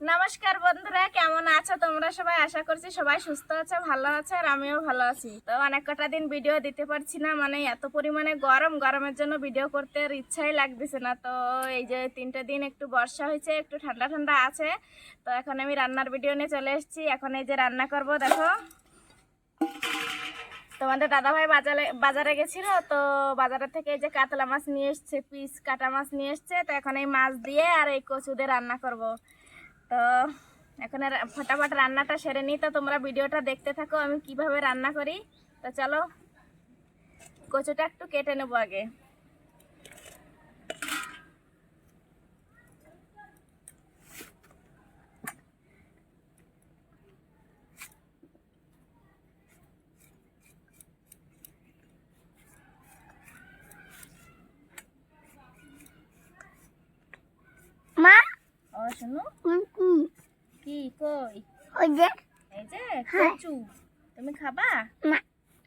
নমস্কার বন্ধুরা, কেমন আছো তোমরা সবাই? আশা করছি সবাই সুস্থ আছে, ভালো আছে, আর আমিও ভালো আছি। তো অনেক কটা দিন ভিডিও দিতে পারছি না মানে এত পরিমাণে গরম, গরমের জন্য ভিডিও করতে আর ইচ্ছাই লাগতেছে না। তো এই যে তিনটে দিন একটু বর্ষা হয়েছে, একটু ঠান্ডা ঠান্ডা আছে, তো এখন আমি রান্নার ভিডিও নিয়ে চলে এসেছি। এখন এই যে রান্না করব, দেখো। তোমাদের দাদাভাই বাজারে বাজারে গেছিল, তো বাজারের থেকে এই যে কাতলা মাছ নিয়ে এসছে, পিস কাটা মাছ নিয়ে এসছে, তো এখন এই মাছ দিয়ে আর এই কচু দিয়ে রান্না করব। তো এখন আর ফটাফট রান্নাটা সেরে নিই। তো তোমরা ভিডিওটা দেখতে থাকো আমি কীভাবে রান্না করি। তো চলো কচুটা একটু কেটে নেব আগে। মা? ও শুনু। কি কই? ওই যে এই যে কচু। তুমি খাবা? না।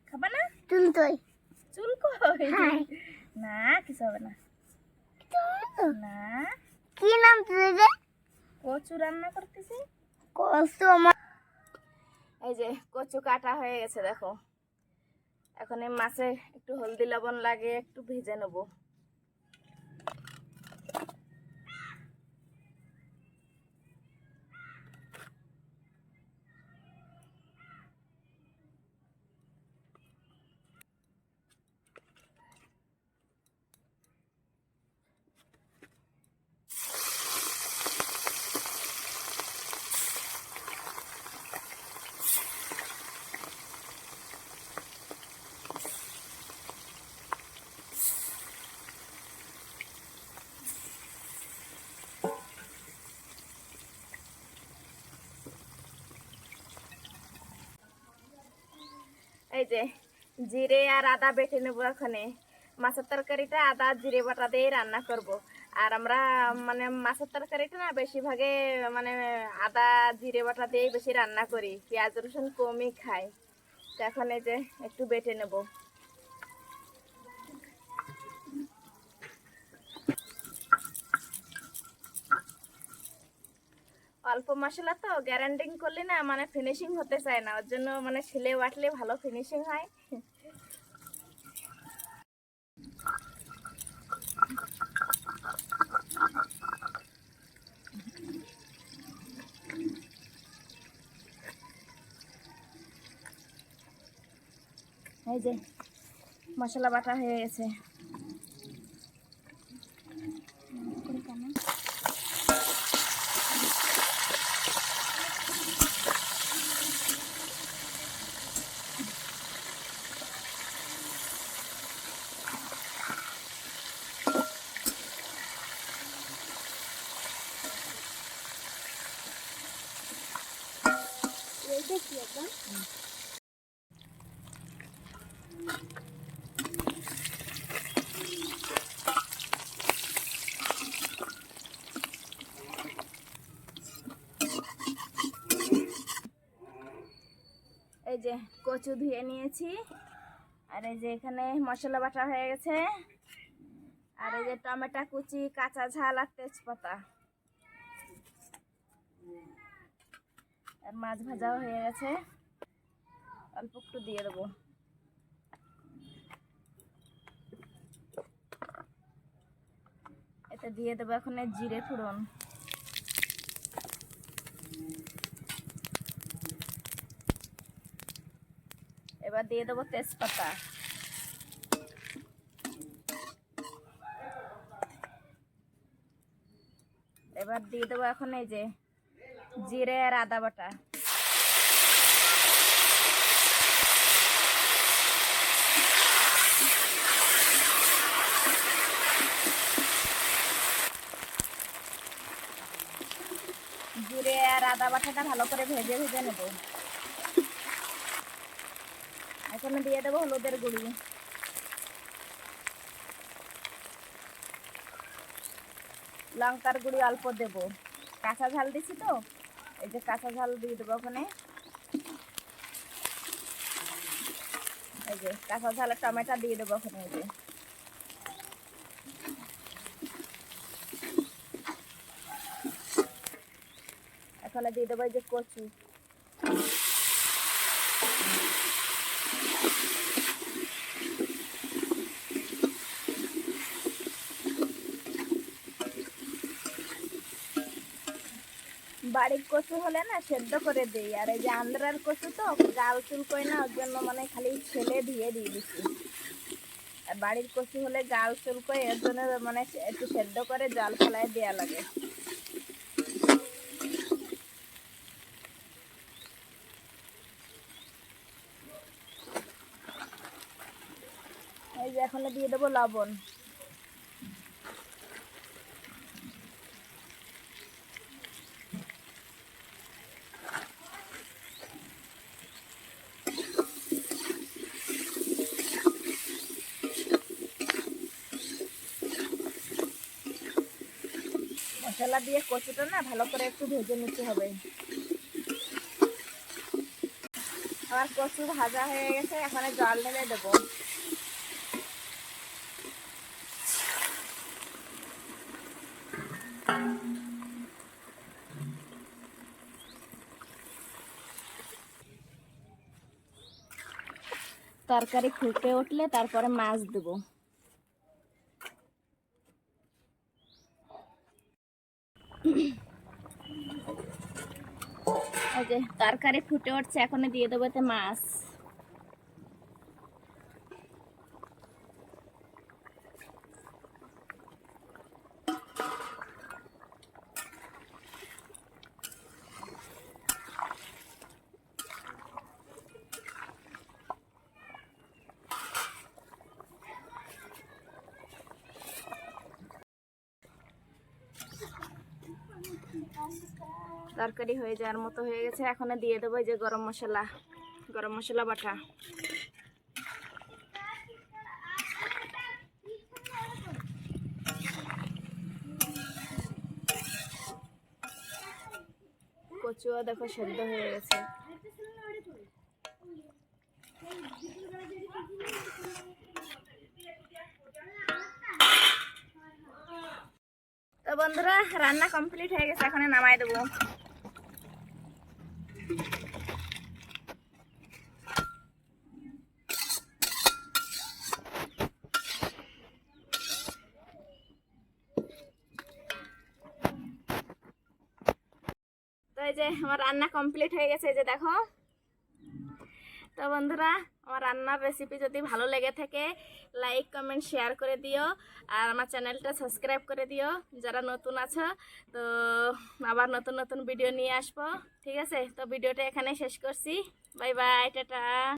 খাবা না? তুমি তুই চুল কই? হ্যাঁ। না কিছু হবে না। না? কি নাম তুই যে? কচু রান্না করতেছি। কষ্ট আমার এই যে কচু কাটা হয়ে গেছে দেখো। এখন এই মাছে একটু হলদি লবণ লাগে একটু ভেজে নেব। এই যে জিরে আর আদা বেটে নেব এখানে। মাছের তরকারিটা আদা, জিরে বাটা দিয়ে রান্না করব। আর আমরা মানে মাছের তরকারিটা না বেশিরভাগে মানে আদা, জিরে বাটা দিয়েই বেশি রান্না করি। পেঁয়াজ রসুন কমই খাই। তো এখন এই যে একটু বেটে নেব। অল্প মশলা তো গ্যারান্ডিং করলে না মানে ফিনিশিং হতে চায় না। ওর জন্য মানে শিলে বাটলে ভালো ফিনিশিং হয়। এই যে, মশলা বাটা হয়ে গেছে। এই যে কচু ধুয়ে নিয়েছি। আর এই যে এখানে মশলা বাটা হয়ে গেছে। আর এই যে টমেটো কুচি, কাঁচা ঝাল আর তেজপাতা। আর মাছ ভাজাও হয়ে গেছে। অল্প একটু দিয়ে দেবো। এতে দিয়ে দেবো এখন জিরে ফোড়ন। এবার দিয়ে দেবো তেজপাতা। এবার দিয়ে দেবো এখন এই যে জিরে আর আদা বাটা। জিরে আর আদা বাটাটা ভালো করে ভেজে ভেজে নেব। এখানে দিয়ে দেবো হলুদের গুঁড়ি। লঙ্কার গুঁড়ি অল্প দেব। কাঁচা ঝাল দিছি তো? এই যে কাঁচা ঝাল দিয়ে দেবো ওখানে। এই যে কাঁচা ঝাল টমেটো দিয়ে দেবো ওখানে এই যে। এখানে দিয়ে দেবো এই যে কচু। বাড়ির কচু হলে না সেদ্ধ করে দিই। আর এই যে আন্ধ্রার কচু তো, গাল চুল কই না, ওর জন্য মানে খালি ছেলে দিয়ে দিয়ে দিচ্ছি আর বাড়ির কচু হলে গাল চুল কই এর জন্য মানে একটু সেদ্ধ করে জল ফেলায় দেওয়া লাগে। এই যে এখন দিয়ে দেবো লবণ। মশলা দিয়ে কচুটা না ভালো করে একটু ভেজে নিতে হবে। আমার কচু ভাজা হয়ে গেছে, এখন জল ঢেলে দেবো। তরকারি ফুটে উঠলে তারপরে মাছ দেবো এই যে তরকারি ফুটে উঠছে এখন দিয়ে দেবো এতে মাছ। তরকারি হয়ে যাওয়ার মতো হয়ে গেছে। এখন দিয়ে দেবো যে গরম মশলা গরম মশলা বাটা। কচুয়া দেখো সেদ্ধ হয়ে গেছে। তো বন্ধুরা, রান্না কমপ্লিট হয়ে গেছে এখন নামাই দেবো। এই যে আমার রান্না কমপ্লিট হয়ে গেছে যে দেখো। তো বন্ধুরা, আমার রান্নার রেসিপি যদি ভালো লেগে থাকে লাইক কমেন্ট শেয়ার করে দিও। আর আমার চ্যানেলটা সাবস্ক্রাইব করে দিও, যারা নতুন আছো। তো আবার নতুন নতুন ভিডিও নিয়ে আসব, ঠিক আছে? তো ভিডিওটা এখানে শেষ করছি। Bye bye tata.